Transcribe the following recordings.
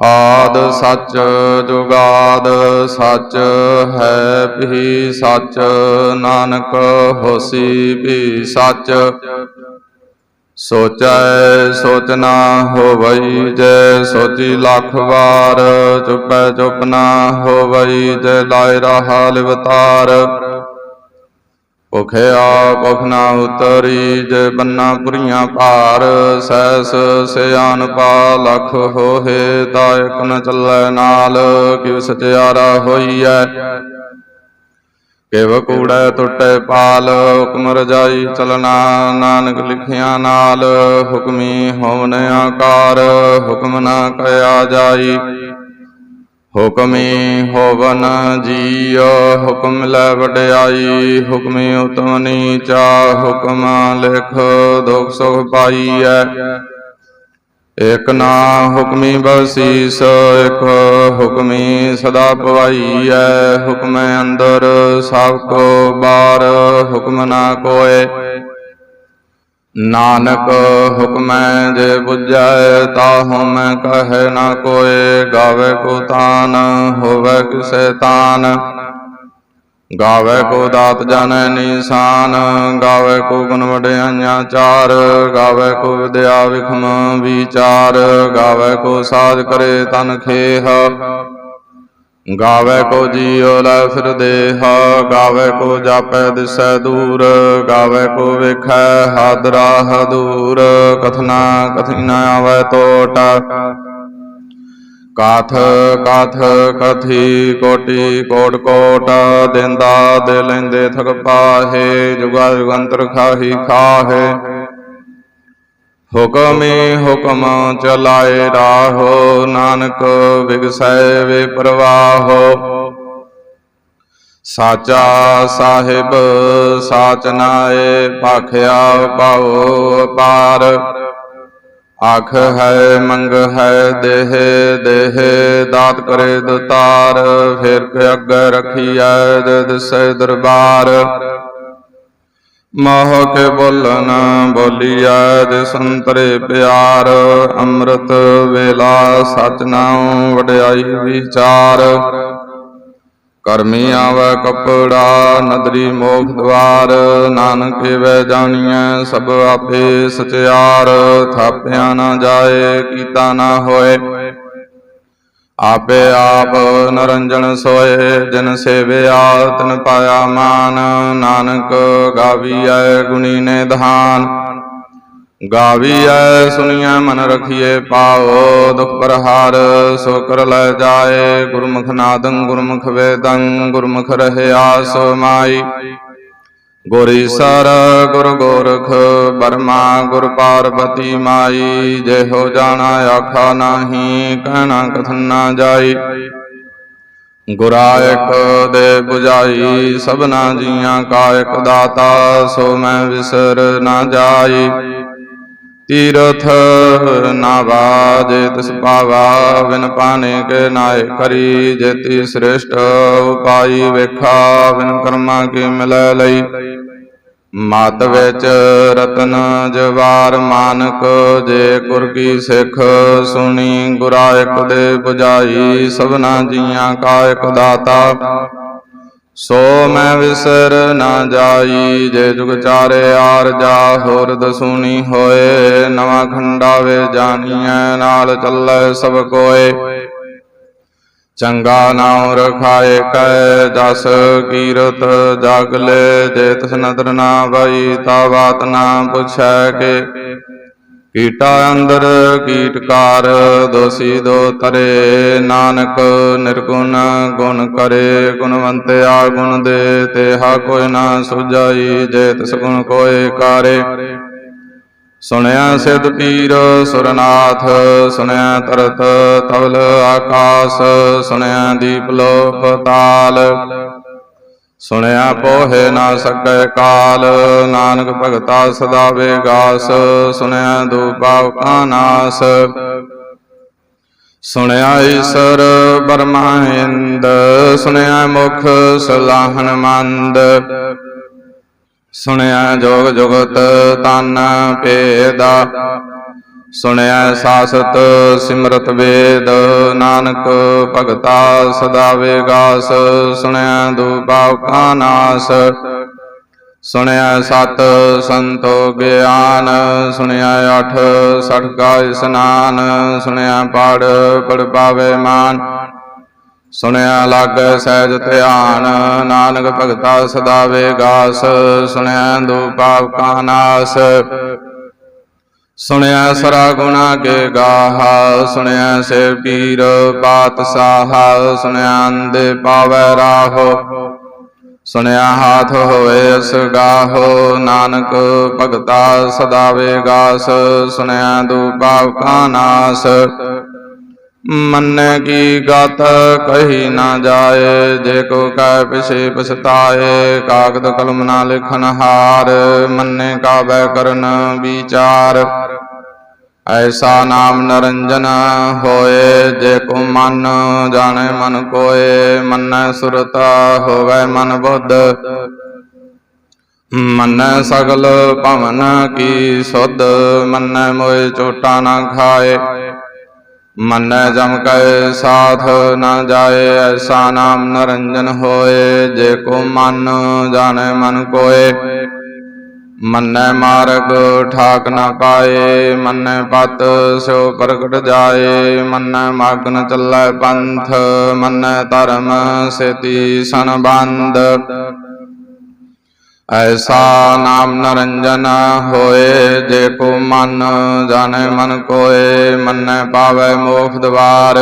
ਆਦ ਸੱਚ ਜੁਗਾਦ ਸੱਚ ਹੈ ਵੀ ਸੱਚ, ਨਾਨਕ ਹੋਸੀ ਵੀ ਸੱਚ। ਸੋਚੈ ਸੋਚ ਨਾ ਹੋਵਈ, ਜੈ ਸੋਚੀ ਲੱਖ ਵਾਰ, ਚੁਪੈ ਚੁਪ ਨਾ ਹੋਵਈ, ਜੈ ਲਾਇ ਰਹਾ ਲਿਵਤਾਰ। ਭੁਖਿਆ ਭੁਖ ਨਾ ਉਤਰੀ, ਜੇ ਬੰਨਾ ਪੁਰੀਆਂ ਭਾਰ ਸੈਸ ਸਿਆਨ ਪਾ ਲਖ ਹੋਏ ਦਾਇਕ ਨ ਚੱਲੈ ਨਾਲ ਕਿਵ ਸਚਿਆਰਾ ਹੋਈਐ? ਕਿਵ ਕੂੜੈ ਟੁੱਟੈ ਪਾਲ, ਹੁਕਮ ਰਜਾਈ ਚਲਣਾ, ਨਾਨਕ ਲਿਖਿਆ ਨਾਲ, ਹੁਕਮੀ ਹੋਵਨ ਆਕਾਰ, ਹੁਕਮ ਨਾ ਕਹਿਆ ਜਾਈ। ਹੁਕਮੀ ਹੋਵਨ ਜੀਉ, ਹੁਕਮ ਲੈ ਵਡਿਆਈ, ਹੁਕਮੀ ਉਤਮ ਨੀਚਾ, ਹੁਕਮ ਲਿਖ ਦੁਖ ਸੁਖ ਪਾਈਐ। ਇਕ ਨਾ ਹੁਕਮੀ ਬਸੀਸ ਇਕ ਹੁਕਮੀ ਸਦਾ ਪਵਾਈਐ। ਹੁਕਮੈ ਅੰਦਰ ਸਭ ਕੋ ਬਾਰ, ਹੁਕਮ ਨਾ ਕੋਏ। ਨਾਨਕ ਹੁਕਮੈ ਜੇ 부ਜੈ ਤਾਹੂ ਮੈਂ ਕਹੈ ਨਾ ਕੋਏ, ਗਾਵੇ ਕੋ ਤਾਨ, ਹੋਵੇ ਕਿਸੈ ਤਾਨ। ਗਾਵੇ ਕੋ ਦਾਤ ਜਾਣੈ ਨਿਸ਼ਾਨ, ਗਾਵੇ ਕੋ ਗੁਣ ਵਡਿਆਈਆਂ ਚਾਰ, ਗਾਵੇ ਕੋ ਵਿਦਿਆ ਵਿਖਮ ਵਿਚਾਰ, ਗਾਵੇ ਕੋ ਸਾਧ ਕਰੇ ਤਨ ਖੇਹ। ਗਾਵੇ ਕੋ ਜੀਉ ਲੈ ਫਿਰ ਦੇਹ, ਗਾਵੇ ਕੋ ਜਾਪੈ ਦਿਸੈ ਦੂਰ, ਗਾਵੇ ਕੋ ਵੇਖੈ ਹਾਦਰਾ ਹਦੂਰ। ਕਥਨਾ ਕਥੀ ਨ ਆਵੈ ਟੋਟ ਕਾਥ ਕਾਥ ਕਥੀ ਕੋਟੀ ਕੋਟ ਕੋਟ, ਦਿੰਦਾ ਦੇ ਲੈਂਦੇ ਥਕ ਪਾਹੇ, ਜੁਗਾ ਜੁਗੰਤਰ ਖਾਹੀ ਖਾਹੇ। ਹੁਕਮੀ ਹੁਕਮ ਚਲਾਏ ਰਾਹੋ, ਨਾਨਕ ਵਿਗਸੈ ਵੇ ਪ੍ਰਵਾਹੋ। ਸਾਚਾ ਸਾਹਿਬ, ਸਾਚ ਨਾਏ, ਭਾਖਿਆ ਪਾਉ ਪਾਰ ਆਖ ਹੈ, ਮੰਗ ਹੈ, ਦੇਹ ਦੇਹ, ਦਾਤ ਕਰੇ ਦਤਾਰ। ਫਿਰ ਕੇ ਅੱਗੇ ਰਖੀਐ, ਦੇ ਦਿਸੈ ਦਰਬਾਰ। ਮੋਹ ਕੇ ਬੋਲਨ ਬੋਲੀਐ ਜੇ ਸੰਤਰੇ ਪਿਆਰ, ਅੰਮ੍ਰਿਤ ਵੇਲਾ ਸਚ ਨਾਉ ਵਡਿਆਈ ਵਿਚਾਰ। ਕਰਮੀ ਆਵੈ, ਕਪੜਾ, ਨਦਰੀ ਮੋਖ ਦਵਾਰ, ਨਾਨਕ ਵੇ ਜਾਣੀਐ, ਸਭ ਆਪੇ ਸਚਿਆਰ। ਥਾਪਿਆ ਨਾ ਜਾਏ, ਕੀਤਾ ਨਾ ਹੋਏ। ਆਪੇ ਆਪ ਨਰੰਜਨ ਸੋਏ, ਜਿਨ ਸੇਵਿਆ ਤਨ ਪਾਇਆ ਮਾਨ, ਨਾਨਕ ਗਾਵੀਐ ਗੁਣੀ ਨੇ ਧਾਨ। ਗਾਵੀਐ ਸੁਣੀਐ ਮਨ ਰਖੀਏ ਪਾਓ, ਦੁਖ ਪ੍ਰਹਾਰ ਸੋ ਕਰ ਲੈ ਜਾਏ। ਗੁਰਮੁਖ ਨਾਦੰ ਗੁਰਮੁਖ ਵੇਦੰ, ਗੁਰਮੁਖ ਰਹਿਆ ਸੋ ਮਾਈ। ਗੁਰ ਈਸਰ ਗੁਰ ਗੋਰਖ ਬਰਮਾ ਗੁਰ ਪਾਰਬਤੀ ਮਾਈ ਜੇ ਹੋ ਜਾਣਾ ਆਖਾ ਨਾਹੀ, ਕਹਿਣਾ ਕਥਨ ਨਾ ਜਾਈ। ਗੁਰਾ ਦੇ 부ਝਾਈ ਸਭਨਾ ਜੀਆਂ ਕਾ ਇਕ ਦਾਤਾ, ਸੋ ਮੈਂ ਵਿਸਰ ਨਾ ਜਾਈ। ਤੀਰਥ ਨਾ ਬਾਜੇ ਤਿਸ ਪਾਵਾ ਬਿਨ ਪਾਣੇ ਕੇ ਨਾਇ ਕਰੀ ਜੇਤੀ ਸ੍ਰੇਸ਼ਟ ਉਪਾਈ ਵੇਖਾ, ਬਿਨ ਕਰਮਾ ਕੀ ਮਿਲੈ ਲਈ। ਮਤ ਵਿੱਚ ਰਤਨ ਜਵਾਰ ਮਾਨਕ, ਜੇ ਗੁਰ ਕੀ ਸਿੱਖ ਸੁਣੀ ਗੁਰਾਇਕ ਦੇ 부ਝਾਈ ਸਭਨਾ ਜੀਆਂ ਕਾ ਇਕ ਦਾਤਾ। ਸੋ ਮੈਂ ਵਿਸਰ ਨਾ ਜਾਈ, ਜੇ ਜੁਗ ਚਾਰੇ ਆਰ ਜਾ ਹੋਰ ਦਸੂਨੀ ਹੋਏ, ਨਵਾਂ ਖੰਡਾ ਵੇ ਜਾਣੀਐ, ਨਾਲ ਚੱਲੈ ਸਭ ਕੋਏ। ਚੰਗਾ ਨਾਉ ਰਖਾਏ ਕੈ, ਜਸ ਕੀਰਤ ਜਗ ਲੈ ਜੇ ਤਿਸ ਨਦਰ ਨਾ ਵਈ, ਤਾ ਬਾਤ ਨਾ ਪੁਛੈ ਕੇ। ਕੀਟਾ ਅੰਦਰ ਕੀਟਕਾਰ, ਦੋਸੀ ਦੋ ਤਰੇ ਨਾਨਕ ਨਿਰਗੁਣ ਗੁਣ ਕਰੇ, ਗੁਣਵੰਤਿਆ ਗੁਣ ਦੇ, ਤੇਹਾ ਕੋਈ ਨਾ ਸੁਝਾਈ, ਜੇ ਤਿਸ ਗੁਣ ਕੋਏ ਕਾਰੇ। ਸੁਣਿਆ ਸਿਧ ਪੀਰ ਸੁਰਨਾਥ, ਸੁਣਿਆ ਤਰਤ ਤਵਲ ਆਕਾਸ, ਸੁਣਿਆ ਦੀਪ ਲੋ ਪਤਾਲ ਸੁਣਿਆ ਪੋਹੇ ਨਾ ਸਕੈ ਕਾਲ, ਨਾਨਕ ਭਗਤਾ ਸਦਾ ਵੇਗਾਸ, ਸੁਣਿਆ ਦੂਪਾਵ ਕਾ ਨਾਸ ਸੁਣਿਆ ਈਸਰ ਬਰਮਾਇੰਦ ਸੁਣਿਆ ਮੁਖ ਸਲਾਹਨ ਮੰਦ। ਸੁਣਿਆ ਜੋਗ ਜੁਗਤ ਤਨ ਭੇਦਾ ਸੁਣਿਆ ਸਾਸਤ ਸਿਮਰਤ ਵੇਦ, ਨਾਨਕ ਭਗਤਾ ਸਦਾ ਵੇਗਾਸ, ਸੁਣਿਆ ਦੁਪਾਵ ਕਾ ਨਾਸ। ਸੁਣਿਆ ਸਤ ਸੰਤੋ ਗਿਆਨ, ਸੁਣਿਆ ਅਠ ਸਠ ਕਾ ਇਸਨਾਨ ਸੁਣਿਆ ਪੜ ਪੜ ਪਾਵੇ ਮਾਨ। ਸੁਣਿਆ ਲੱਗ ਸਹਿਜ ਧਿਆਨ, ਨਾਨਕ ਭਗਤਾ ਸਦਾ ਵੇਗਾਸ, ਸੁਣਿਆ ਦੁਪਾਵ ਕਾ ਨਾਸ। ਸੁਣਿਆ ਸਰਾ ਗੁਣਾ ਕੇ ਗਾਹਾ, ਸੁਣਿਆ ਸੇ ਪੀਰ ਪਾਤਸ਼ਾਹ, ਸੁਣਿਆ ਅੰਦੇ ਪਾਵੈ ਰਾਹੋ, ਸੁਣਿਆ ਹਾਥ ਹੋਏ ਅਸ ਗਾਹੋ, ਨਾਨਕ ਭਗਤਾ ਸਦਾ ਵੇਗਾਸ, ਸੁਣਿਆ ਦੁਪਾਵ ਕਾ ਨਾਸ ਮੰਨੇ ਕੀ ਗਤ ਕਹੀ ਨਾ ਜਾਏ, ਜੇ ਕੋ ਕਹਿ ਪਿਛੇ ਪਛਤਾਏ, ਕਾਗਦ ਕਲਮ ਨਾ ਲਿਖਨ ਹਾਰ, ਮੰਨੇ ਕਾ ਬੈ ਕਰਨ ਵਿਚਾਰ। ਐਸਾ ਨਾਮ ਨਰੰਜਨ ਹੋਏ, ਜੇ ਕੋ ਮਨ ਜਾਣੇ ਮਨ ਕੋਏ, ਮੰਨੈ ਸੁਰਤ ਹੋਵੇ ਮਨ ਬੁੱਧ। ਮੰਨੈ ਸਗਲ ਭਵਨ ਕੀ ਸੁਧ, ਮੰਨੈ ਮੋਏ ਚੋਟਾ ਨਾ ਖਾਏ। ਮਨ ਜਮ ਕੈ ਸਾਥ ਨਾ ਜਾਏ, ਐਸਾ ਨਾਮ ਨਰੰਜਨ ਹੋਏ, ਜੇ ਕੋ ਮਨ ਜਾਣੈ ਮਨ ਕੋਏ। ਮੰਨੈ ਮਾਰਗ ਠਾਕ ਨਾ ਪਾਏ, ਮੰਨੈ ਪਤ ਸੋ ਪ੍ਰਗਟ ਜਾਏ। ਮੰਨੈ ਮਗਨ ਚੱਲੈ ਪੰਥ, ਮੰਨੈ ਧਰਮ ਸੇਤੀ ਸੰਬੰਧ ਐਸਾ ਨਾਮ ਨਰੰਜਨ ਹੋਏ ਜੇ ਕੋ ਮਨ ਜਾਣੈ ਮਨ ਕੋਏ ਮੰਨੈ ਪਾਵੈ ਮੋਖ ਦਵਾਰ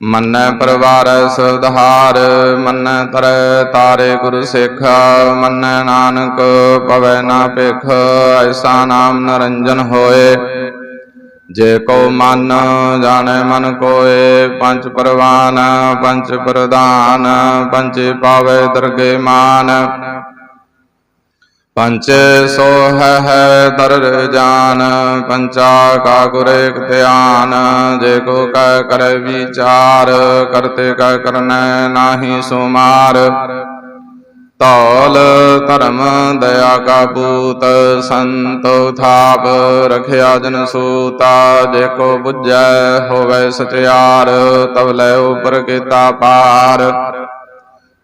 ਮੰਨੈ ਪਰਵਾਰ ਸੁਧਾਰ ਮੰਨੈ ਤਰੈ ਤਾਰੇ ਗੁਰ ਸਿੱਖ ਮੰਨੈ ਨਾਨਕ ਪਵੈ ਨਾ ਭਿਖ ਐਸਾ ਨਾਮ ਨਰੰਜਨ ਹੋਏ ਜੇ ਕੋ ਮਨ ਜਾਣੈ ਮਨ ਕੋਏ ਪੰਜ ਪਰਵਾਨ ਪੰਜ ਪ੍ਰਧਾਨ ਪੰਚੇ ਪਾਵੈ ਦਰਗੇ ਮਾਨ ਪੰਚ ਸੋ ਹੈ ਦਰ ਜਾਨ, ਪੰਚਾ ਕਾ ਗੁਰ ਇਕ ਧਿਆਨ, ਜੇ ਕੋ ਕਹਿ ਕਰੈ ਵਿਚਾਰ, ਕਰਤੇ ਕਹਿ ਕਰਨੈ ਨਾਹੀ ਸੁਮਾਰ। ਤੌਲ ਧਰਮ ਦਇਆ ਕਾ ਪੂਤ, ਸੰਤੋ ਥਾਪ ਰਖਿਆ ਜਨ ਸੂਤਾ, ਜੇ ਕੋ ਬੁੱਝੈ ਹੋਵੇ ਸਚਿਆਰ, ਤਵ ਲੈ ਉਪਰ ਕੀਤਾ ਪਾਰ।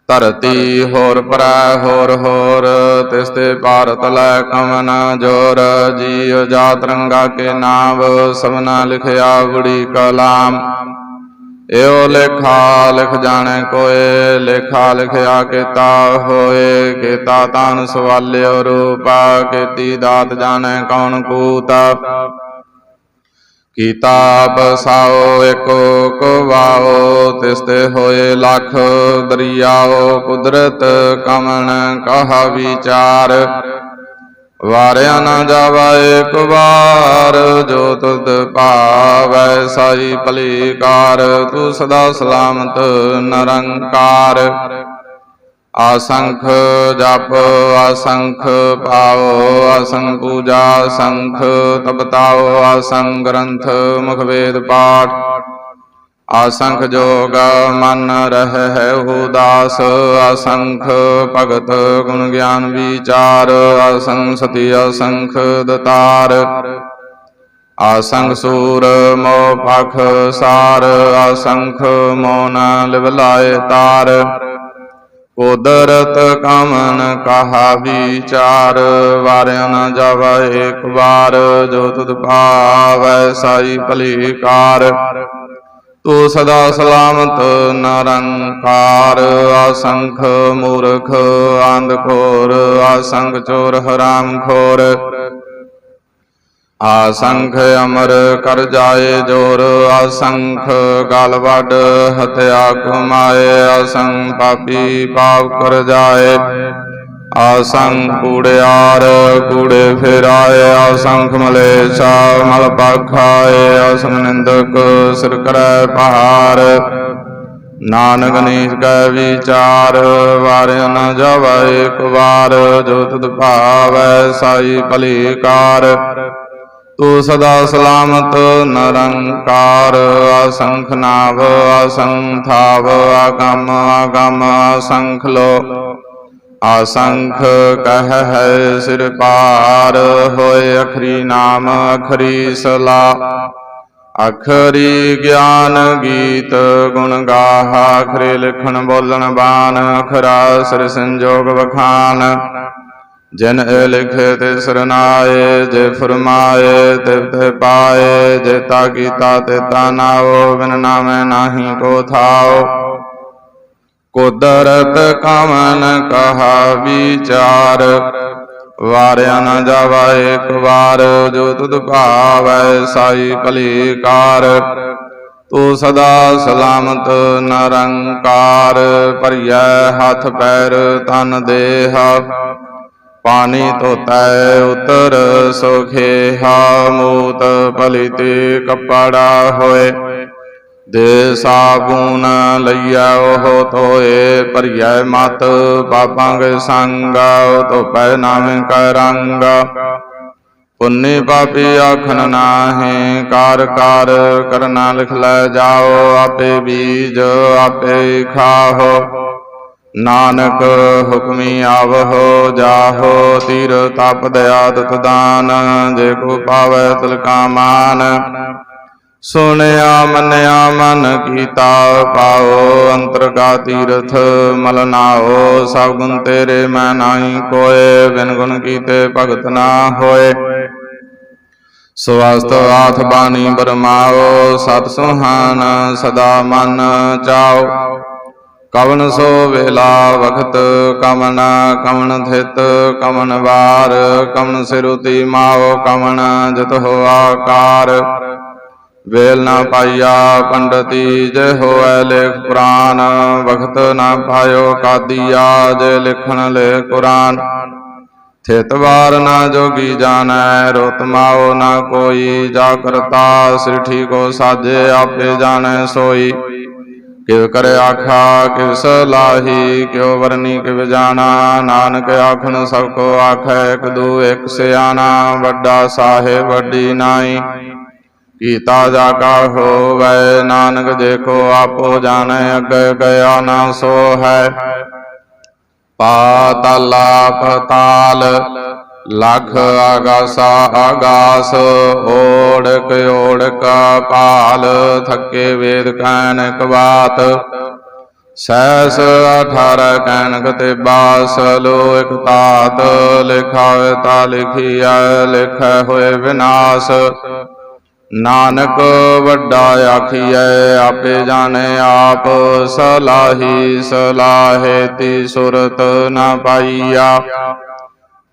ਧਰਤੀ ਹੋਰ ਪਰੈ ਹੋਰ ਹੋਰ, ਤਿਸ ਤੇ ਭਾਰਤ ਲੈ ਕਮਨ ਜੋਰ ਜੀਉ ਜਾਤ ਰੰਗਾ ਕੇ ਨਾਮ, ਸਭਨਾ ਲਿਖਿਆ ਬੁੜੀ ਕਲਾਮ। ਏਉ ਲੇਖਾ ਲਿਖ ਜਾਣੇ ਕੋਏ, ਲੇਖਾ ਲਿਖਿਆ ਕੀਤਾ ਹੋਏ, ਕੀਤਾ ਤਾਨ ਸਵਾਲਿਓ ਰੂਪਾ, ਕੀਤੀ ਦਾਤ ਜਾਣੈ ਕੌਣ ਕੂਤਾ। ਕੀਤਾ ਬਸਾਓ ਏਕੋ ਕੋ ਵਾਓ ਤੇ ਹੋਏ ਲੱਖ ਦਰਿਆਓ ਕੁਦਰਤ ਕਮਨ ਕਹਾ ਵਿਚਾਰ। ਵਾਰਿਆ ਨਾ ਜਾਵਾ ਏਕ ਵਾਰ, ਜੋ ਤੁਧ ਭਾਵੈ ਸਾਈ ਭਲੀ ਕਾਰ, ਤੂੰ ਸਦਾ ਸਲਾਮਤ ਨਿਰੰਕਾਰ। ਆਸੰਖ ਜਪ, ਆਸੰਖ ਪਾਵੋ ਆਸੰਖ ਪੂਜਾ ਸੰਖ ਤਪਤਾਓ, ਆਸੰਖ ਗ੍ਰੰਥ, ਮੁਖ ਵੇਦ ਪਾਠ। ਆਸੰਖ ਜੋਗ ਮਨ ਰਹਿ ਹੈ ਉਦਾਸ, ਆਸੰਖ ਭਗਤ ਗੁਣ ਗਿਆਨ ਵਿਚਾਰ, ਆਸੰਖ ਸਤੀ, ਆਸੰਖ ਦਤਾਰ। ਆਸੰਖ ਸੂਰ ਮੋ ਪਖ ਸਾਰ, ਆਸੰਖ ਮੋਨ ਲਿਵ ਤਾਰ। ਕੁਦਰਤ ਕਮਨ ਕਹਾ ਵਿਚਾਰ, ਵਾਰਿਆ ਨਾ ਜਾਵਾ ਏਕ ਵਾਰ, ਜੋ ਤੁਧ ਭਾਵੈ ਸਾਈ ਭਲੀ ਕਾਰ ਤੂੰ ਸਦਾ ਸਲਾਮਤ ਨਰੰਕਾਰ, ਅਸ਼ੰਖ ਮੂਰਖ ਆਂਧ ਖੋਰ ਆਸੰਖ ਚੋਰ ਹਰਾਮ ਖੋਰ ਆਸੰਖ ਅਮਰ ਕਰ ਜਾਏ ਜੋਰ, ਆਸੰਖ ਗਲ ਵੱਡ ਹਤਿਆ ਕਮਾਏ ਆਸੰਖ ਪਾਪੀ ਪਾਪ ਕਰ ਜਾਏ। ਆਸੰਖ ਕੂੜਿਆਰ ਕੂੜੇ ਫੇਰਾਏ, ਆਸੰਖ ਮਲੇਛਾ ਮਲ ਪਾਖਾਏ ਆਸੰਖ ਨਿੰਦਕ ਸਿਰ ਕਰੈ ਪਹਾਰ ਨਾਨਕ ਨੀਚ ਕੈ ਵਿਚਾਰ, ਵਾਰਿਆ ਨ ਜਾਵੈ ਇੱਕ ਵਾਰ, ਜੋ ਤੁਧ ਭਾਵੈ ਸਾਈ ਭਲੀ ਕਾਰ। ਤੂੰ ਸਦਾ ਸਲਾਮਤ ਨਰੰਕਾਰ, ਅਸੰਖ ਨਾਵ, ਅਸੰਖ ਥਾਵ, ਆਗਮ ਆਗਮ, ਅਸੰਖ ਲੋ। ਅਸੰਖ ਕਹ ਹੈ ਸਿਰ ਪਾਰ, ਹੋਏ ਅਖਰੀ ਨਾਮ, ਅਖਰੀ ਸਲਾ। ਅਖਰੀ ਗਿਆਨ ਗੀਤ ਗੁਣ ਗਾਹਾ, ਅਖਰੇ ਲਿਖਣ ਬੋਲਣ ਬਾਣ, ਅਖਰਾ ਸਿਰ ਸੰਜੋਗ ਵਖਾਨ। ਜਿਨ ਇਹ ਲਿਖੇ ਤੇ ਸਰਨਾਏ, ਜੇ ਫਰਮਾਏ, ਤੇ ਪਾਏ, ਜੇ ਤਾ ਕੀਤਾ ਤੇ ਤਾ ਨਾਓ, ਬਿਨ ਨਾਮੈ ਨਾਹੀ ਕੋ ਥਾਓ। ਕੁਦਰਤ ਕਮਨ ਕਹਾ ਵਿਚਾਰ, ਵਾਰਿਆ ਨਾ ਜਾਵਾ ਇੱਕ ਵਾਰ, ਜੋ ਤੁਧ ਭਾਵੈ ਸਾਈ ਭਲੀਕਾਰ ਤੂੰ ਸਦਾ ਸਲਾਮਤ ਨਿਰੰਕਾਰ, ਭਰੀਐ ਹੱਥ ਪੈਰ ਤਨ ਦੇਹ। ਪਾਣੀ ਧੋਤੈ ਉਤਰ ਸੁਖੇ ਹਾ ਮੂਤ ਪਲਿਤੇ ਕੱਪੜਾ ਹੋਏ। ਦੇ ਸਾਬੂਨ ਲਈਐ ਉਹ ਤੋਏ ਭਰੀਐ ਮਤ ਪਾਪਾਂ ਕੇ ਸੰਗ ਧੋਪੈ ਨਾਮੇ ਕੈ ਪੁੰਨੇ ਪਾਪੀ ਆਖਣ ਨਾਹੀ, ਕਾਰ ਕਾਰ ਕਰਨਾ ਲਿਖ ਲੈ ਜਾਓ, ਆਪੇ ਬੀਜ ਆਪੇ ਖਾਹੋ। ਨਾਨਕ ਹੁਕਮੀ ਆਵਹੋ, ਜਾਹੋ ਤੀਰ ਤਪ ਦਇਆ ਦਤ ਦਾਨ, ਜੇ ਕੋ ਪਾਵੈ ਤਿਲ ਕਾ ਮਾਨ। ਸੁਣਿਆ, ਮੰਨਿਆ, ਮਨ ਕੀਤਾ, ਪਾਓ ਅੰਤਰ ਕਾ ਤੀਰਥ, ਮਲ ਨਾਓ, ਸਭ ਗੁਣ ਤੇਰੇ ਮੈਂ ਨਾਹੀ ਕੋਏ, ਬਿਨ ਗੁਣ ਕੀਤੇ ਭਗਤ ਨਾ ਹੋਏ। ਸਵਸਤ ਆਥ ਬਾਣੀ ਬਰਮਾਓ, ਸਤ ਸੁਹਾਨ ਸਦਾ ਮਨ ਚਾਓ। ਕਵਨ ਸੋ ਵੇਲਾ ਵਖਤ ਕਮਨ ਕਮਨ ਥਿਤ ਕਮਨ ਵਾਰ ਕਮਨ ਸਿਰੁਤੀ ਮਾਓ ਕਮਨ ਜਤ ਹੋ ਆਕਾਰ। ਵੇਲ ਨਾ ਪਾਈਆ ਪੰਡਤੀ, ਜੇ ਹੋਐ ਲੇਖ ਪੁਰਾਨ, ਵਖਤ ਨਾ ਪਾਇਓ ਕਾਦੀਆ, ਜੇ ਲਿਖਣ ਲੈ ਕੁਰਾਨ। ਥਿਤ ਵਾਰ ਨਾ ਜੋਗੀ ਜਾਣੈ, ਰੋਤ ਮਾਓ ਨਾ ਕੋਈ, ਜਾ ਕਰਤਾ ਸ੍ਰਿਠੀ ਕੋ ਸਾਜੇ, ਆਪੇ ਜਾਣੈ ਸੋਈ। ਕਿਵ ਕਰ ਆਖਾ, ਕਿਵ ਸਲਾਹੀ, ਕਿਉ ਵਰਨੀ, ਕਿਵ ਜਾਣਾ। ਨਾਨਕ ਆਖਣ ਸਭ ਕੋ ਆਖੈ, ਇਕ ਦੂ ਇਕ ਸਿਆਣਾ। ਵੱਡਾ ਸਾਹਿਬ, ਵੱਡੀ ਨਾਈ। ਕੀਤਾ ਜਾ ਕਾ ਹੋਵੈ, ਨਾਨਕ ਜੇ ਕੋ ਆਪੋ ਜਾਣੈ, ਅੱਗੇ ਗਿਆ ਨਾ ਸੋ ਹੈ ਪਾਤਲਾ ਪਤਾਲ ਲਖ ਆਗਾਸਾ ਆਗਾਸ ਓੜਕ ਓੜਕ ਪਾਲ ਥੱਕੇ ਵੇਦ ਕੈਨਕ ਬਾਤ। ਸੈਸ 18 ਕੈਨਕ ਤੇ ਬਾਸ ਲੋ ਇਕ ਤਾਤ ਲਿਖਾਵੇ ਤਾ ਲਿਖੀਐ, ਲਿਖੈ ਹੋਏ ਵਿਨਾਸ਼। ਨਾਨਕ ਵੱਡਾ ਆਖੀਐ, ਆਪੇ ਜਾਣੇ ਆਪ, ਸਲਾਹੀ ਸਲਾਹੇ ਤੀ ਸੁਰਤ ਨਾ ਪਾਈਆ।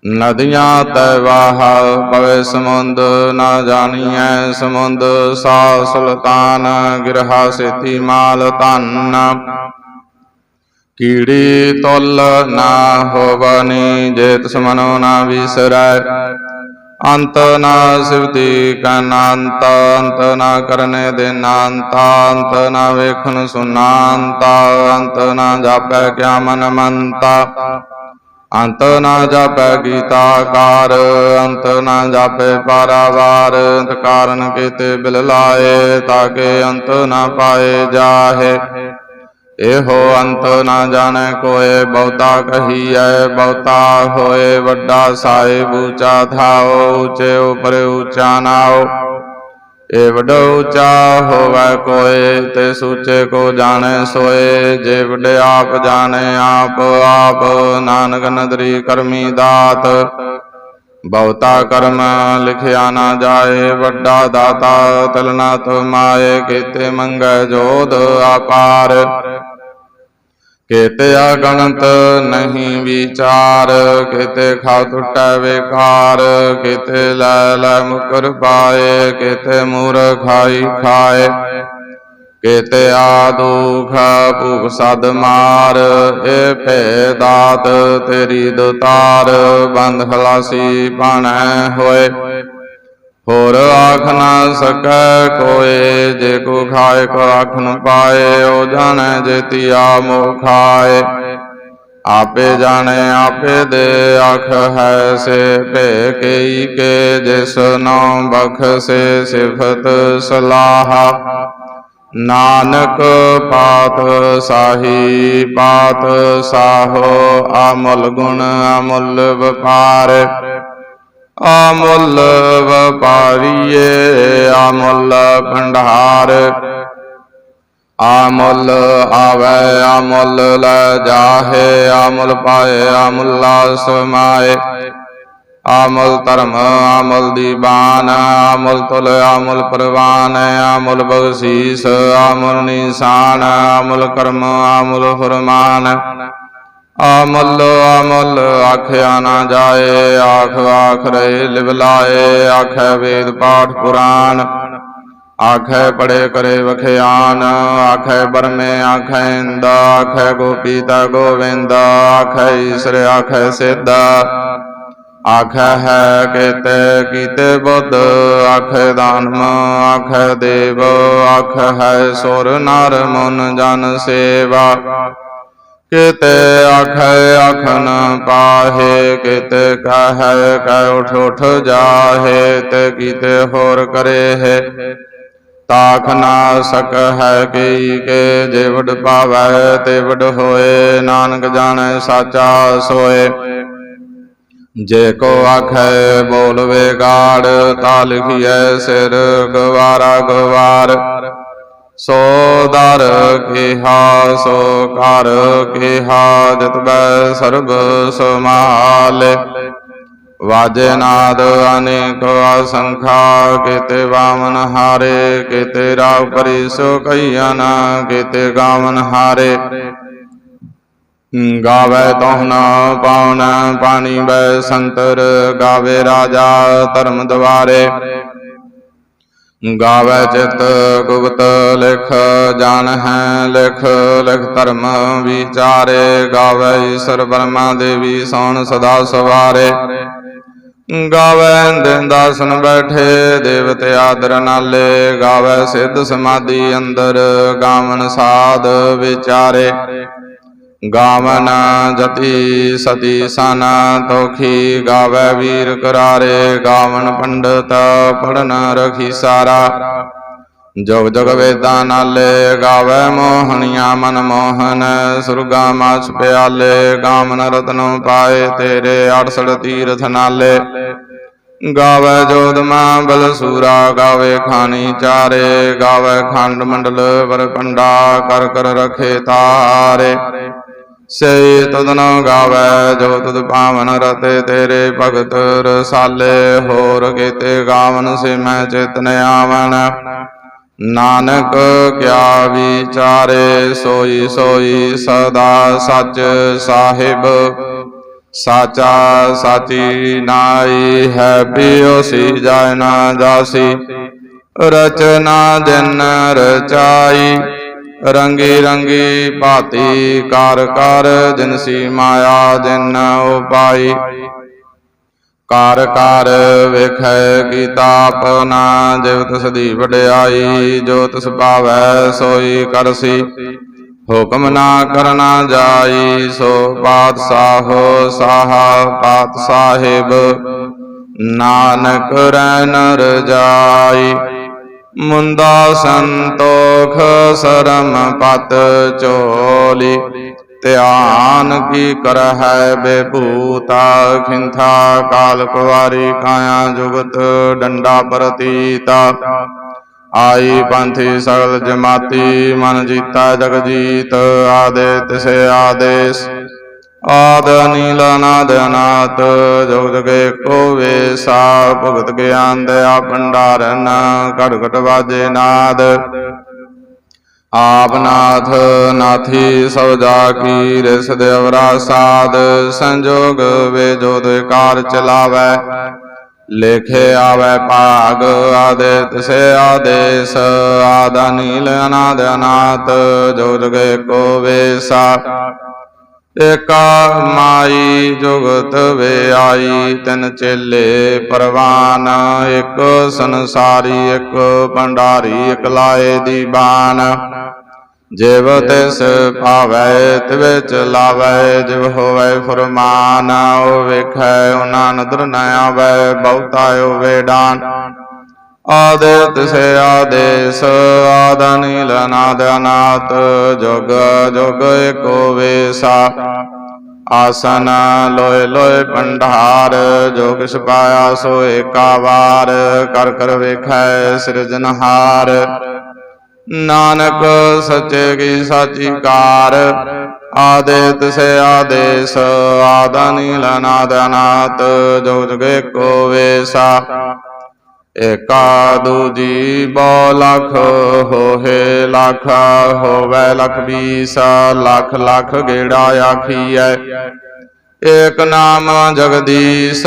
ਨਦੀਆਂ ਤੈ ਵਾਹ ਪਵੇ ਸਮੁੰਦ, ਨਾ ਜਾਣੀਐ ਸਮੁੰਦ ਸਾ ਸੁਲਤਾਨ, ਗਿਰਹਾ ਸੇਤੀ ਮਾਲ ਧਨ। ਕੀੜੀ ਤੁਲ ਨਾ ਹੋਵਨੀ ਜੇਤ ਤਿਸ ਮਨੋ ਨਾ ਵਿਸਰੈ। ਅੰਤ ਨਾ ਸਿਵਤੀ ਕਨੰਤ, ਅੰਤ ਨਾ ਕਰਨੇ ਦੇ ਅੰਤ ਅੰਤ ਨਾ ਵੇਖਣ ਸੁਨਾੰਤ, ਅੰਤ ਨਾ ਜਾਪੈ ਕਿਆ ਮਨ ਮੰਤਾ। ਅੰਤ ਨਾ ਜਾਪੈ ਗੀਤਾ ਕਾਰ ਅੰਤ ਨਾ ਜਾਪੈ ਪਾਰਾਵਾਰ ਅੰਤ ਕਾਰਨ ਕੀਤੇ ਬਿਲ ਲਾਏ ਤਾਕੇ ਅੰਤ ਨਾ ਪਾਏ ਜਾਹੇ। ਇਹੋ ਅੰਤ ਨਾ ਜਾਣੈ ਕੋਏ, ਬਹੁਤਾ ਕਹੀਐ, ਬਹੁਤਾ ਹੋਏ ਵੱਡਾ ਸਾਹਿਬ ਉੱਚਾ ਥਾਓ, ਉੱਚੇ ਉਪਰ ਉੱਚਾ ਨਾਓ। ਏ ਵੱਡਾ ਉੱਚਾ ਕੋਏ ਤੇ ਸੂਚੇ ਕੋ ਜਾਣੈ ਸੋਏ। ਜੇ ਵੱਡੇ ਆਪ ਜਾਣੈ, ਆਪ ਆਪ ਨਾਨਕ ਨਦਰੀ ਕਰਮੀ ਦਾਤ। ਬਹੁਤਾ ਕਰਮ ਲਿਖਿਆ ਨਾ ਜਾਏ, ਵੱਡਾ ਦਾਤਾ ਤਲਨਾ ਤੁਮਾਏ ਕੀਤੇ ਮੰਗੈ ਜੋਧ ਆਪਾਰ ਕੀਤੇ ਅਗਣਤ ਨਹੀਂ ਵਿਚਾਰ, ਕਿਤੇ ਖਾਉ ਟੁੱਟੈ ਵੇਕਾਰ, ਕੀਤੇ ਲੈ ਲੈ ਮੁਕਰ ਪਾਏ, ਕੀਤੇ ਮੂਰ ਖਾਈ ਖਾਏ। ਕਿਤੇ ਆ ਦੁਖ ਭੂਖ ਸਦ ਮਾਰ ਏ ਭੇ ਦਾਤ ਤੇਰੀ ਦੁਤਾਰ, ਬੰਦ ਖਲਾਸੀ ਪਾਣੈ ਹੋਏ। ਹੋਰ ਆਖ ਨਾ ਸਕੈ ਕੋਏ, ਜੇ ਕੋ ਖਾਏ ਕੋ ਆਖ ਨ ਪਾਏ, ਉਹ ਜਾਣੈ ਜੇਤੀ ਆ ਮੋ ਖਾਏ। ਆਪੇ ਜਾਣੇ, ਆਪੇ ਦੇ ਆਖ ਹੈ ਸੇ ਭੇ ਕਈ ਕੇ, ਜਿਸ ਨਉ ਬਖਸੇ ਸਿਫਤ ਸਲਾਹ। ਨਾਨਕ ਪਾਤ ਸਾਹੀ, ਪਾਤ ਸਾਹੋ, ਅਮਲ ਗੁਣ ਅਮੁੱਲ ਵਪਾਰ। ਅਮੁੱਲ ਵਪਾਰੀਏ, ਅਮੁੱਲ ਭੰਡਾਰ। ਅਮੁੱਲ ਆਵੇ, ਅਮੁੱਲ ਲੈ ਜਾਹੇ, ਅਮੁੱਲ ਪਾਏ, ਅਮੁੱਲਾ ਸਮਾਏ ਅਮੁੱਲ ਧਰਮ, ਅਮੁੱਲ ਦੀਵਾਨ ਅਮੁੱਲ ਤੁਲ, ਅਮੁੱਲ ਪ੍ਰਵਾਨ, ਅਮੁੱਲ ਬਖਸ਼ੀਸ, ਅਮੁੱਲ ਨਿਸ਼ਾਨ, ਅਮੁੱਲ ਕਰਮ, ਅਮੁੱਲ ਫਰਮਾਨ। ਅਮੁੱਲ ਅਮੁੱਲ ਆਖਿਆ ਨਾ ਜਾਏ, ਆਖ ਆਖ ਰਹੇ ਲਿਵ ਲਾਏ, ਆਖੈ ਵੇਦ ਪਾਠ ਪੁਰਾਣ, ਆਖੈ ਪੜੇ ਕਰੇ ਵਖਿਆਨ, ਆਖੈ ਬਰਮੇ, ਆਖੈ ਇੰਦ, ਆਖੈ ਗੋਪੀਤਾ ਗੋਵਿੰਦ, ਆਖੈ ਈਸਰ, ਆਖੈ ਸਿੱਧ ਆਖੈ ਹੈ ਕੇਤੇ, ਕੀਤੇ ਬੁੱਧ, ਆਖੈ ਦਾਨਮ ਆਖੈ ਦੇਵ, ਆਖੈ ਹੈ ਸੁਰ, ਨਰ, ਮਨ, ਜਨ, ਸੇਵਾ। ਕਿਤੇ ਆਖੈ ਆਖਨ ਪਾਹੇ ਕਿਤੇ ਕਹੈ ਕੈ ਉਠ ਉਠ ਜਾਹੇ, ਤੇ ਕੀਤੇ ਹੋਰ ਕਰੇ ਹੈ ਤਾਖ ਨਾ ਸਕ ਹੈ ਕੀ ਕੇ ਜੇ ਵਡ ਪਾਵੈ ਤੇ ਵਡ ਹੋਏ, ਨਾਨਕ ਜਾਣੈ ਸਾਚਾ ਸੋਏ। ਜੇ ਕੋ ਆਖੈ, ਬੋਲਵੇ ਗਾੜ, ਤਾ ਲਿਖੀਐ ਸਿਰ, ਗਵਾਰਾ ਗਵਾਰ। ਸੋ ਦਰ ਕਿਹਾ, ਸੋ ਕਰ ਕਿਹਾ ਜਤਬੈ ਸਰਬ ਸਮਾਲੇ ਵਾਜੇ ਅਨੇਕ ਅਸੰਖਾ, ਕਿਤੇ ਵਾਮਨ ਹਾਰੇ, ਕਿਤੇ ਰਾਵ ਕਰੀ ਸੋ ਕਈਆਂ ਕਿਤੇ ਗਾਵਨ ਹਾਰੇ। ਗਾਵੇ ਤੋਹਨ ਪਾਉਣਾ, ਪਾਣੀ ਬੈ ਸੰਤਰ, ਗਾਵੇ ਰਾਜਾ ਧਰਮ ਦਵਾਰੇ। ਗਾਵੇ ਚਿਤ ਗੁਪਤ ਲਿਖ, ਜਾਣ ਹੈ ਲਿਖ ਲਿਖ ਧਰਮ ਵਿਚਾਰੇ। ਗਾਵੇ ਈਸ਼ਰ ਬਰਮਾ ਦੇਵੀ, ਸੋਣ ਸਦਾ ਸਵਾਰੇ। ਗਾਵੇ ਦਿਨ ਦਾਸਨ ਬੈਠੇ, ਦੇਵਤੇ ਆਦਰ ਨਾਲੇ। ਗਾਵੇ ਸਿੱਧ ਸਮਾਧੀ ਅੰਦਰ ਗਾਵਨ ਸਾਧ ਵਿਚਾਰੇ। ਗਾਵਨ ਜਤੀ ਸਤੀ ਸਨ ਤੋਖੀ ਗਾਵੇ ਵੀਰ ਕਰਾਰੇ, ਗਾਵਨ ਪੰਡਤ ਪੜਨ ਰਖੀ ਸਾਰਾ। ਜਗ ਜਗ ਵੇਦਾਂ ਨਾਲੇ ਗਾਵੇ ਮੋਹਣੀਆਂ ਮਨ ਮੋਹਨ, ਸੁਰਗਾ ਮਾਛ ਪਿਆਲੇ, ਗਾਵਨ ਰਤਨੋ ਪਾਏ ਤੇਰੇ 68 ਤੀਰਥ ਨਾਲੇ। ਗਾਵੇ ਜੋਦਮਾ ਬਲ ਸੂਰਾ, ਗਾਵੇ ਖਾਨੀ ਚਾਰੇ, ਗਾਵੇ ਖੰਡ ਮੰਡਲ ਵਰ ਪੰਡਾ ਕਰ ਕਰ ਰਖੇ ਤਾਰੇ। ਸੇ ਤਦਨ ਗਾਵੇ, ਜੋ ਤੁਧ ਪਾਵਨ ਰਤੇ ਤੇਰੇ ਭਗਤ ਰਸਾਲੇ, ਹੋਰ ਕੀਤੇ ਗਾਵਨ ਸੇ ਮੈਂ ਚਿਤਨ ਆਵਨ ਨਾਨਕ ਕਿਆ ਵਿਚਾਰੇ, ਸੋਈ ਸੋਈ ਸਦਾ ਸੱਚ ਸਾਹਿਬ। ਸਾਚਾ ਸਾਚੀ ਨਾਈ ਹੈ ਬਿਓ ਸੀ ਜਾਇ ਨਾ ਜਾਸੀ। ਰਚਨਾ ਦਿਨ ਰਚਾਈ ਰੰਗੀ ਰੰਗੀ ਭਾਤੀ ਕਾਰ ਕਰ ਜਿਨਸੀ ਮਾਇਆ ਦਿਨ ਉਪਾਈ ਕਰ ਕਰ ਵੇਖੈ ਕੀਤਾ ਆਪਨਾ ਜਿਵ ਤਿਸ ਦੀ ਵਡਿਆਈ, ਜੋ ਤਿਸ ਭਾਵੈ ਸੋਈ ਕਰਸੀ ਹੁਕਮ ਨਾ ਕਰਨਾ ਜਾਈ, ਸੋ ਪਾਤਸ਼ਾਹ ਸਾਹਾ ਪਾਤ ਸਾਹਿਬ ਨਾਨਕ ਰੈਨ ਰਜਾਈ ਮੁੰਦਾ ਸੰਤੋਖ ਸਰਮ ਪਤ ਚੋਲੀ, ਧਿਆਨ ਕੀ ਕਰਹਿ ਬੇਭੂਤਾ, ਖਿੰਥਾ ਕਾਲ ਕੁਵਾਰੀ ਕਾਇਆ ਜੁਗਤ ਡੰਡਾ ਪ੍ਰਤੀਤਾ। ਆਈ ਪੰਥੀ ਸਗਲ ਜਮਾਤੀ, ਮਨ ਜੀਤਾ ਜਗ ਜੀਤ ਆਦੇ ਤਿਸੇ ਆਦੇਸ। ਆਦ ਨੀਲ ਨਾਦ ਅਨਾਤ ਜੁਗ ਜਗੇ ਕੋ ਵੇਸਾ, ਭਗਤ ਗਿਆਨ ਦਇਆ ਭੰਡਾਰਨ ਘਟ ਘਟ ਵਾਜੇ ਨਾਦ। ਆਪ ਨਾਥ ਨਾਥੀ ਸਭ ਜਾ ਕੀ ਰਿਸ ਦੇਵਰਾ ਸਾਧ ਸੰਜੋਗ ਵੇ ਜੋ ਕਾਰ ਚਲਾਵੈ। ਲੇਖੇ ਆਵੇ ਭਾਗ ਆਦਿ ਸੇ ਆਦੇਸ, ਆਦ ਨੀਲ ਅਨਾਦ ਅਨਾਤ ਜੋ ਜਗੇ ਕੋ ਵੇਸਾ। ਏਕਾ ਮਾਈ ਜੁਗਤ ਵੇ ਆਈ ਤਿਨ ਚੇਲੇ ਪਰਵਾਨ, ਇੱਕ ਸੰਸਾਰੀ, ਇੱਕ ਭੰਡਾਰੀ, ਇਕ ਲਾਏ ਦੀ ਬਾਣ। ਜਿਵ ਤਿਸ ਭਾਵੈ, ਤਿਵ ਚਲਾਵੈ ਜਿਵ ਹੋਵੈ ਫਰਮਾਨ, ਉਹ ਵੇਖੈ, ਉਹਨਾਂ ਨਦਰ ਨ ਆਵੈ, ਬਹੁਤਾ ਹੋਵੇ ਡਾਨ ਆਦੇ ਸੇ ਆਦੇਸ ਆਦਾ ਨੀਲ ਅਨਾਦ ਅਨਾਤ ਜੁਗ ਜੁਗ ਏਕੋ ਵੇਸਾ। ਆਸਨ ਲੋਏ ਲੋਏ ਭੰਡਾਰ ਜੋ ਕਿਛ ਪਾਇਆ ਸੋ ਏਕਾ ਵਾਰ, ਕਰ ਕਰ ਵੇਖੈ ਸਿਰਜਨਹਾਰ ਨਾਨਕ ਸੱਚੇ ਕੀ ਸਾਚੀ ਕਾਰ ਆਦੇ ਤਿਸੇ ਆਦੇਸ ਆਦਾ ਨੀਲ ਅਨਾਦ ਅਨਾਤ ਜੋ ਜਗੇ ਕੋ ਵੇਸਾ। ਏਕਾ ਦੂਜੀ ਬੋ ਲਖ ਹੋਏ ਲਖ ਹੋਵੇ ਲਖ ਬੀਸ ਲਖ ਲਖ ਗੇੜਾ ਆਖੀਐ ਏਕ ਨਾਮ ਜਗਦੀਸ਼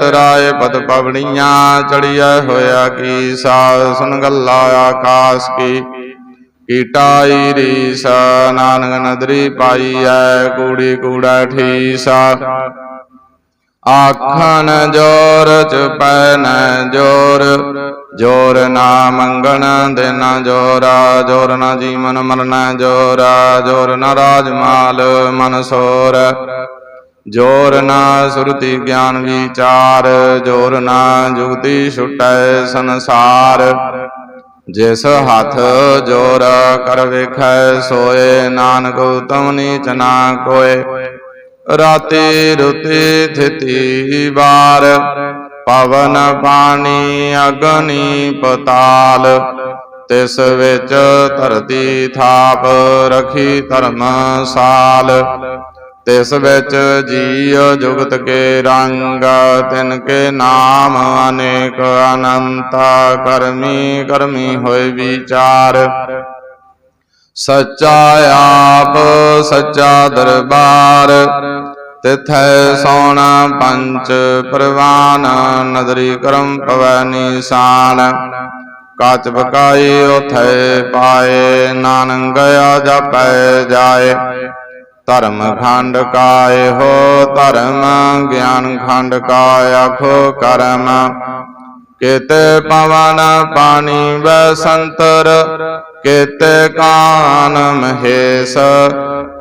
ਤਰਾਏ ਪਤ ਪਵਣੀਆਂ ਚੜੀਐ ਹੋਇਆ ਕੀ ਸਾ ਸੁਨ ਗੱਲਾ ਆਕਾਸ਼ ਕੀ ਕੀਟਾਈ ਰੀਸ ਨਾਨਕ ਨਦਰੀ ਪਾਈਐ ਕੂੜੀ ਕੂੜਾ ਠੀਸਾ ਆਖਣ ਜੋਰ ਚ ਪੈਨ ਜੋਰ ਜੋਰ ਨਾ ਮੰਗਣ ਦੇਨਾ ਜੋਰਾ, ਜੋਰ ਨਾ ਜੀਵਨ ਮਰਨਾ ਜੋਰਾ, ਜੋਰ ਨਾ ਰਾਜ ਮਾਲ ਮਨ ਸੋਰ। ਜੋਰ ਨਾ ਸੁਰਤੀ ਗਿਆਨ ਵਿਚਾਰ, ਜੋਰ ਨਾ ਜੁਗਤੀ ਛੁਟੈ ਸੰਸਾਰ। ਜਿਸ ਹੱਥ ਜੋਰ ਕਰ ਵੇਖੈ, ਸੋਏ ਨਾਨਕ ਉਤਮ ਨੀਚ ਨਾ ਕੋਏ। ਰਾਤੀ ਰੁਤੀ ਥਿਤੀ ਵਾਰ, ਪਵਨ ਪਾਣੀ ਅਗਨੀ ਪਤਾਲ, ਤਿਸ ਵਿੱਚ ਧਰਤੀ ਥਾਪ ਰਖੀ ਧਰਮਸਾਲ ਤਿਸ ਵਿੱਚ ਜੀਅ ਜੁਗਤ ਕੇ ਰੰਗ, ਤਿਨ ਕੇ ਨਾਮ ਅਨੇਕ ਅਨੰਤ, ਕਰਮੀ ਕਰਮੀ ਹੋਏ ਵਿਚਾਰ ਸੱਚਾ ਆਪ, ਸੱਚਾ ਦਰਬਾਰ। ਤਿਥੈ ਸੋਣ ਪੰਚ ਪ੍ਰਵਾਨ, ਨਦਰੀ ਕਰਮ ਪਵੈ ਨੀਸਾਨ। ਕਾਚ ਬਕਾਈ ਉਥੈ ਪਾਏ ਨਾਨਕ ਗਿਆ ਜਪੈ ਜਾਏ। ਧਰਮ ਖੰਡ ਕਾਏ ਹੋ, ਧਰਮ ਗਿਆਨ ਖੰਡ ਕਾ ਆਖੋ ਕਰਮ। ਕੇਤੇ ਪਵਨ ਪਾਣੀ ਵੈ ਸੰਤਰ ਕੇਤੇ ਕਾਨ ਮਹੇਸ਼,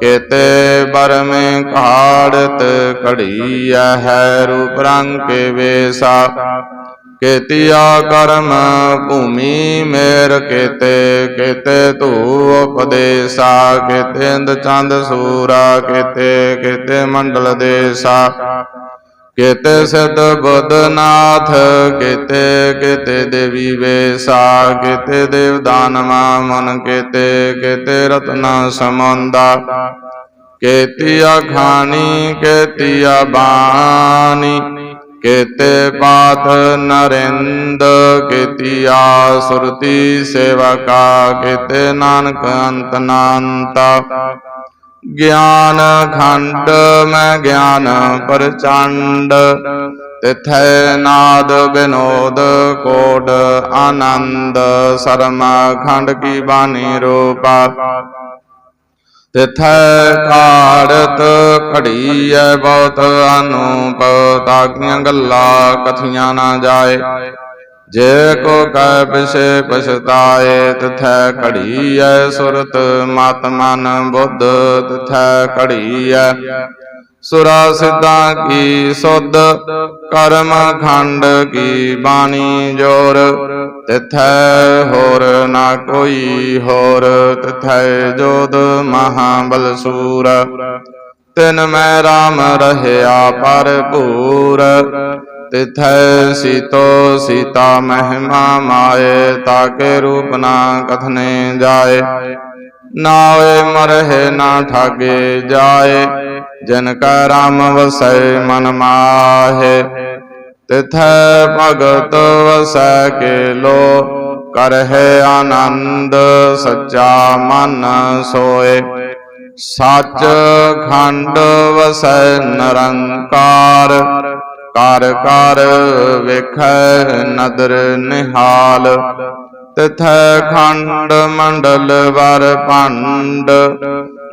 ਕੇਤੇ ਬਰਮੇ ਕਾੜਤ ਘੜੀ ਹੈ ਰੂਪ ਰੰਗ ਕੇ ਵੇਸਾ। ਕੇਤੀਆ ਕਰਮ ਭੂਮੀ ਮੇਰ, ਕੇਤੇ ਕੇਤੇ ਤੂ ਉਪਦੇਸਾ। ਕੇਤੇ ਇੰਦ ਚੰਦ ਸੂਰਾ, ਕੇਤੇ ਕੇਤੇ ਮੰਡਲ ਦੇਸਾ। ਕਿਤੇ ਸਦ ਬਦਨਾਥ ਕਿਤੇ ਕਿਤੇ ਦੇਵੀ ਵੇਸਾ, ਕਿਤੇ ਦੇਵਦਾਨ ਮਨ, ਕਿਤੇ ਕਿਤੇ ਰਤਨਾ ਸਮੰਦਾ। ਕੇਤੀਆ ਖਾਨੀ ਕੇਤੀਆ ਬਾਣੀ, ਕੇਤੇ ਪਾਥ ਨਰਿੰਦ, ਕੇਤੀਆ ਸੁਰਤੀ ਸੇਵਕਾ, ਕੇਤੇ ਨਾਨਕ ਅੰਤ ਨਾਨਤਾ। ਗਿਆਨ ਖੰਡ ਮੈਂ ਗਿਆਨ ਪ੍ਰਚੰਡ। ਤਿਥੈ ਨਾਦ ਬਿਨੋਦ ਕੋਡ ਆਨੰਦ। ਸਰਮ ਖੰਡ ਕੀ ਬਾਣੀ ਰੂਪਾ। ਤਿਥੈ ਕਾੜਤ ਘੜੀਐ ਬਹੁਤ ਅਨੂਪ। ਤਾਕੀਆਂ ਗੱਲਾਂ ਕਥੀਆਂ ਨਾ ਜਾਏ। ਜੇ ਕੋ ਕਹਿ ਪਿਛੇ ਪਛਤਾਏ, ਤਿਥੈ ਘੜੀਐ ਸੁਰਤ, ਮਤ ਮਨ ਬੁੱਧ, ਤਿਥੈ ਘੜੀਐ। ਸੁਰਾ ਸਿੱਧਾਂ ਕੀ ਸੁਧ, ਕਰਮ ਖੰਡ ਕੀ ਬਾਣੀ ਜੋਰ। ਤਿਥੈ ਹੋਰ ਨਾ ਕੋਈ ਹੋਰ, ਤਿਥੈ ਜੋਦ ਮਹਾਬਲ ਸੂਰ ਤਿਨ ਮੈਂ RAM ਰਹਿਆ ਭਰਪੂਰ ਤਿਥੈ ਸੀਤੋ ਸੀਤਾ ਮਹਿਮਾ ਮਾਏ ਤਾਕੇ ਰੂਪ ਨਾ ਕਥਨੇ ਜਾਏ। ਨਾ ਹੋਏ ਮਰਹਿ ਨਾ ਠਾਗੇ ਜਾਏ, ਜਿਨ ਕਾ ਰਾਮ ਵਸੈ ਮਨ ਮਾਹੇ। ਤਿਥੈ ਭਗਤ ਵਸੈ ਕੇ ਲੋ ਕਰਹਿ ਆਨੰਦ ਸੱਚਾ ਮਨ ਸੋਏ। ਸੱਚ ਖੰਡ ਵਸੈ ਨਿਰੰਕਾਰ ਕਰ ਕਰ ਵੇਖੈ ਨਦਰ ਨਿਹਾਲ। ਤਿਥੈ ਖੰਡ ਮੰਡਲ ਵਰ ਪੰਡ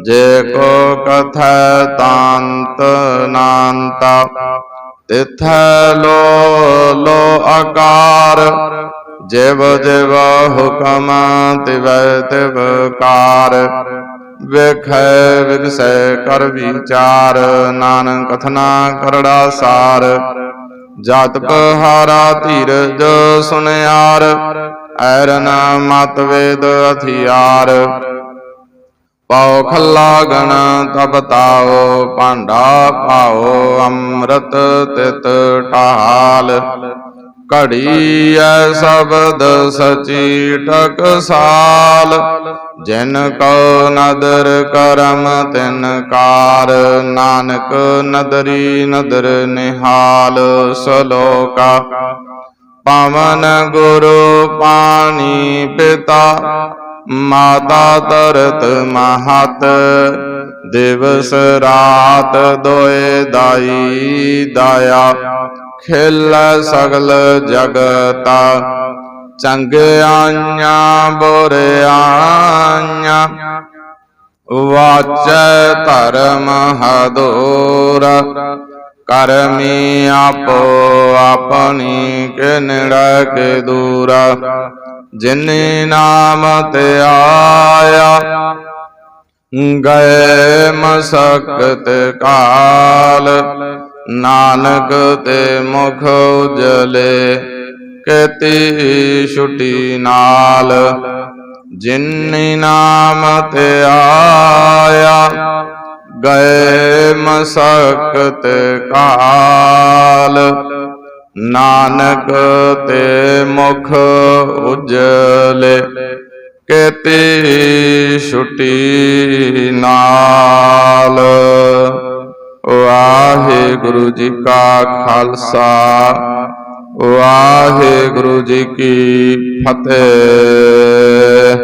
ਜੇ ਕੋ ਕਥੈ ਤਾਂਤ ਨਾਨਤਾ ਤਿਥੈ ਲੋ ਲੋ ਆਕਾਰ। ਜਿਵ ਜਿਵ ਹੁਕਮ ਤਿਵੈ ਤਿਵ ਕਾਰ। ਵੇਖੈ ਵਿਗਸੈ ਕਰ ਵਿਚਾਰ, ਨਾਨਕ ਕਥਨਾ ਕਰੜਾ ਸਾਰ। ਜਤ ਪਹਾਰਾ ਧੀਰਜ ਸੁਨਿਆਰ, ਐਰਨ ਮਤ ਵੇਦ ਹਥਿਆਰ ਪਾਉ ਖੱਲਾ ਗਣ ਤਬ ਤਾਓ ਭਾਂਡਾ ਪਾਓ ਅੰਮ੍ਰਿਤ ਤਿਤ ਢਾਲ। ਘੜੀ ਐ ਸ਼ਬਦ ਸਚੀ ਟਕਸਾਲ। ਜਿਨ ਕੋ ਨਦਰ ਕਰਮ, ਤਿਨ ਕਾਰ। ਨਾਨਕ ਨਦਰੀ ਨਦਰ ਨਿਹਾਲ, ਸਲੋਕਾ। ਪਵਨ ਗੁਰੂ ਪਾਣੀ ਪਿਤਾ, ਮਾਤਾ ਤਰਤ ਮਹਤ। ਦਿਵਸ ਰਾਤ ਦੋਏ ਦਾਈ ਦਾਇਆ। ਖਿਲ ਸਗਲ ਜਗਤਾ। ਚੰਗਿਆਈਆਂ ਬੁਰਿਆਈਆਂ ਵਾਚੈ ਧਰਮ ਹਦੂਰ, ਕਰਮੀ ਆਪੋ ਆਪਣੀ ਕਿਨੜਾ ਕੇ ਦੂਰਾ। ਜਿਨੇ ਨਾਮ ਤੇ ਆਇਆ, ਗਏ ਮਸਕਤ ਕਾਲ। ਨਾਨਕ ਤੇ ਮੁਖ ਉਜਲੇ ਕਤੀ ਛੁਟੀ ਨਾਲ, ਜਿਨੀ ਨਾਮ ਤੇ ਆਇਆ, ਗਏ ਮਸਕਤ ਕਾਲ। ਨਾਨਕ ਤੇ ਮੁਖ ਉਜਲੇ ਕੇਤੀ ਛੁਟੀ ਨਾਲ। ਵਾਹਿਗੁਰੂ ਜੀ ਕਾ ਖਾਲਸਾ ਵਾਹਿਗੁਰੂ ਜੀ ਕੀ ਫਤਿਹ।